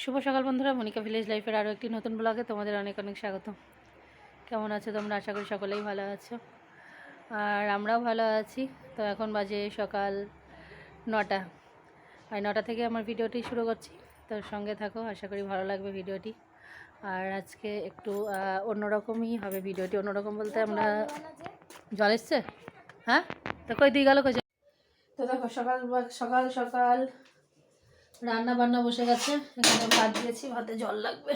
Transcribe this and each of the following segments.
শুভ সকাল বন্ধুরা মনিকা ভিলেজ লাইফের আরও একটি নতুন ব্লগে তোমাদের অনেক অনেক স্বাগত। কেমন আছো তোমরা? আশা করি সকলেই ভালো আছো। আর আমরাও ভালো আছি। তো এখন বাজে সকাল নটা। আর নটা থেকে আমার ভিডিওটি শুরু করছি। তো সঙ্গে থাকো আশা করি ভালো লাগবে ভিডিওটি। আর আজকে একটু অন্যরকমই হবে ভিডিওটি। অন্যরকম বলতে আমরা জল এসছে? হ্যাঁ? তো কই দিয়ে গেল কই? তো দেখো সকাল সকাল সকাল রান্না বান্না বসে গেছে। এখানে ভাত দিয়েছি, ভাতে জল লাগবে।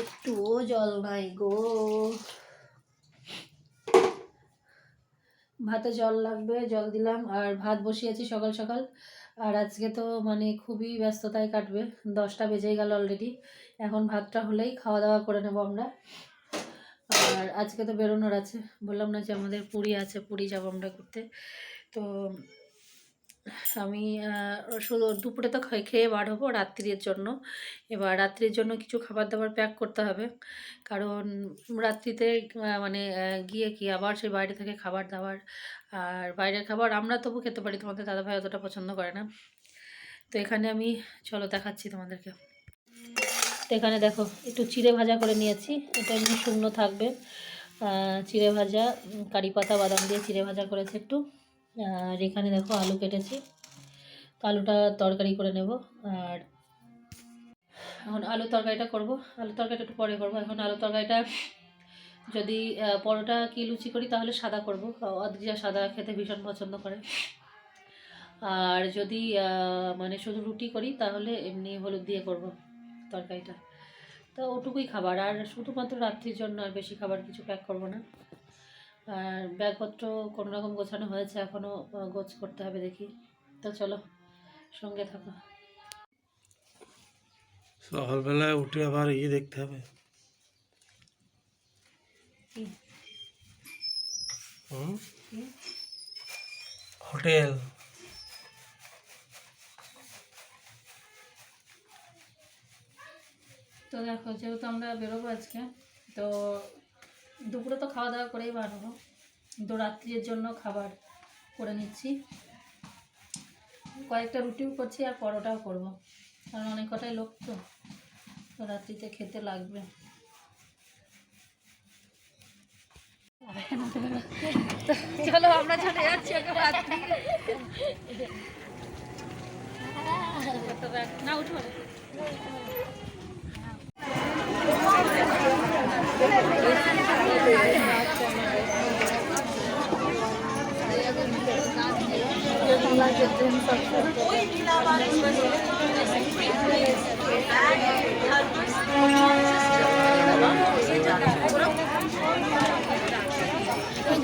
একটুও জল নাই গো। ভাতে জল লাগবে, জল দিলাম, আর ভাত বসিয়েছি সকাল সকাল। আর আজকে তো মানে খুবই ব্যস্ততায় কাটবে, দশটা বেজেই গেল অলরেডি এখন ভাতটা হলেই খাওয়া দাওয়া করে নেব আমরা। আর আজকে তো বেরোনোর আছে। বললাম না যে আমাদের পুরী আছে, পুরী যাব আমরা ঘুরতে। তো আমি শুধু দুপুরে তো খেয়ে বার হব রাত্রির জন্য। এবার রাত্রির জন্য কিছু খাবার দাবার প্যাক করতে হবে। কারণ রাত্রিতে মানে গিয়ে কি আবার সেই বাইরে থেকে খাবার দাবার আর বাইরের খাবার আমরা তবু খেতে পারি। তোমাদের দাদাভাই অতটা পছন্দ করে না। তো এখানে আমি, চলো দেখাচ্ছি তোমাদেরকে। তো এখানে দেখো, একটু চিড়ে ভাজা করে নিয়েছি। এটা এমনি শুকনো থাকবে। চিড়ে ভাজা কারি পাতা, বাদাম দিয়ে চিড়ে ভাজা করেছে একটু। আর এখানে দেখো আলু কেটেছি। তো আলুটা তরকারি করে নেব। আর এখন আলু তরকারিটা করব। আলু তরকারিটা একটু পরে করব। এখন আলু তরকারিটা যদি পরোটা কি লুচি করি, তাহলে সাদা করব। অদ্রিজা সাদা খেতে ভীষণ পছন্দ করে। আর যদি মানে শুধু রুটি করি, তাহলে এমনি হলুদ দিয়ে করব। তরকারিটা। তো ওটুকুই খাবার। আর শুধুমাত্র রাত্রির জন্য আর বেশি খাবার কিছু প্যাক করব না। আর ব্যাগপত্র কোনো রকম গোছানো হয়েছে এখনও গোছ করতে হবে দেখি। তো চলো সঙ্গে থাকো। সকালবেলায় উঠে আবার ইয়ে দেখতে হবে? হোটেল। তো দেখো যেহেতু আমরা বেরোবো আজকে তো দুপুরে তো খাওয়া দাওয়া করেই হব। কিন্তু রাত্রির জন্য খাবার করে নিচ্ছি। কয়েকটা রুটিও করছি আর পরোটাও করব। কারণ অনেক কটাই লোক তো তো রাত্রিতে খেতে লাগবে। চলো আমরা চলে যাচ্ছি না উঠবো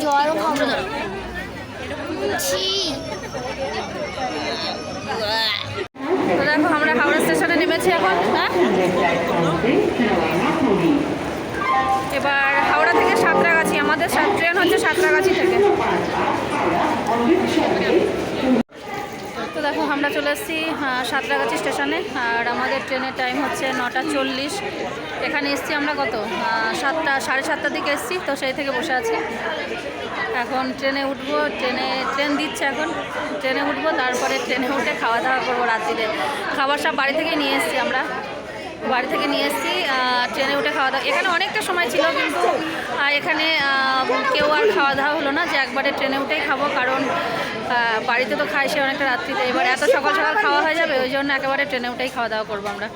জল খাব দেখো, আমরা হাওড়া স্টেশনে নেমেছি এখন হ্যাঁ? এবার হাওড়া থেকে সাঁতরাগাছি, আমাদের ট্রেন হচ্ছে সাঁতরাগাছি থেকে। দেখো, আমরা চলে এসেছি সাঁতরাগাছি স্টেশনে, আর আমাদের ট্রেনের টাইম হচ্ছে নটা চল্লিশ। এখানে এসেছি আমরা কত? সাতটা, সাড়ে সাতটার দিকে এসেছি, তো সেই থেকে বসে আছি। এখন ট্রেনে উঠবো, ট্রেনে, ট্রেন দিচ্ছে এখন। ট্রেনে উঠবো, তারপরে ট্রেনে উঠে খাওয়া দাওয়া করব রাত্রিতে। খাবার সব বাড়ি থেকে নিয়ে এসেছি আমরা। বাড়ি থেকে নিয়ে এসেছি ট্রেনে উঠে খাওয়া দাওয়া এখানে অনেকটা সময় ছিল, কিন্তু এখানে কেউ আর খাওয়া দাওয়া হলো না যে একবারে ট্রেনে উঠেই খাব, কারণ বাড়িতে তো খাই সে অনেকটা রাত্রিতে। এবার এত সকাল সকাল খাওয়া হয়ে যাবে, ওই জন্য একেবারে ট্রেনে উঠেই খাওয়া দাওয়া করব আমরা।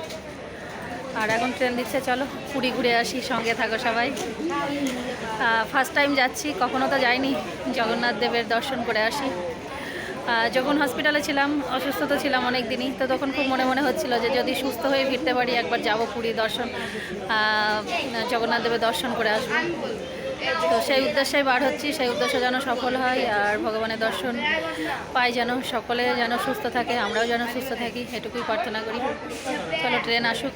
আর এখন ট্রেন দিচ্ছে, চলো, পুরী ঘুরে আসি, সঙ্গে থাকো সবাই। ফার্স্ট টাইম যাচ্ছি, কখনো তো যাইনি, জগন্নাথ দেবের দর্শন করে আসি। যখন হসপিটালে ছিলাম, অসুস্থ তো ছিলাম অনেক দিনই তো তখন খুব মনে মনে হচ্ছিল যে যদি সুস্থ হয়ে ফিরতে পারি, একবার যাব পুরী দর্শন জগন্নাথ দেবের দর্শন করে আসব। তো সেই উদ্দেশ্যেই বার হচ্ছি, সেই উদ্দেশ্য যেন সফল হয় আর ভগবানের দর্শন পাই যেন সকলে যেন সুস্থ থাকে, আমরাও যেন সুস্থ থাকি, এটুকুই প্রার্থনা করি। চলো ট্রেন আসুক।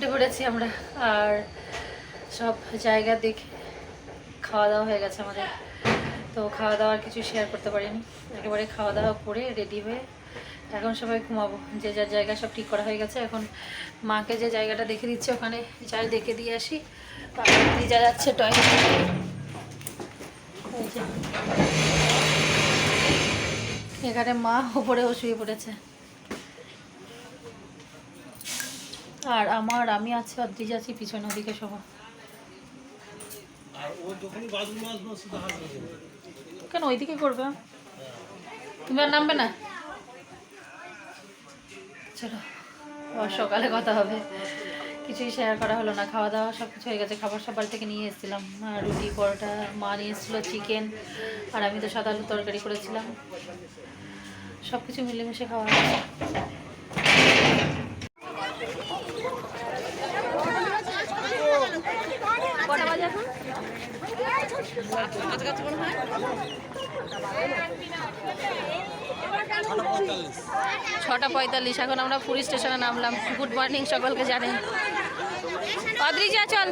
গেছি আমরা। আর সব জায়গা দেখে খাওয়া দাওয়া হয়ে গেছে আমাদের। তো খাওয়া দাওয়ার কিছু শেয়ার করতে পারিনি। একেবারে খাওয়া দাওয়া করে রেডি হয়ে এখন সবাই ঘুমাবো। যে যার জায়গা সব ঠিক করা হয়ে গেছে। এখন মাকে যে জায়গাটা দেখে দিচ্ছে, ওখানে যাই দেখে দিয়ে আসি। যা যাচ্ছে টয়লেট এখানে মা ওপরেও শুয়ে পড়েছে। আর আমার আমি আছি অদ্রিজ আছি পিছনে ওদিকে সব কেন ওইদিকে করবে? তুমি আর নামবে না? চলো আবার সকালে কথা হবে। কিছুই শেয়ার করা হলো না খাওয়া দাওয়া সব কিছু হয়ে গেছে। খাবার সব বাড়ি থেকে নিয়ে এসেছিলাম। রুটি পরোটা মা নিয়ে এসেছিল চিকেন আর আমি তো সাদা আলু তরকারি করেছিলাম। সব কিছু মিলেমিশে খাওয়া হয়েছে কটা বাজে এখন ছটা পঁয়তাল্লিশ এখন আমরা পুরী স্টেশনে নামলাম। গুড মর্নিং সকলকে জানেন অদ্রিজা চল।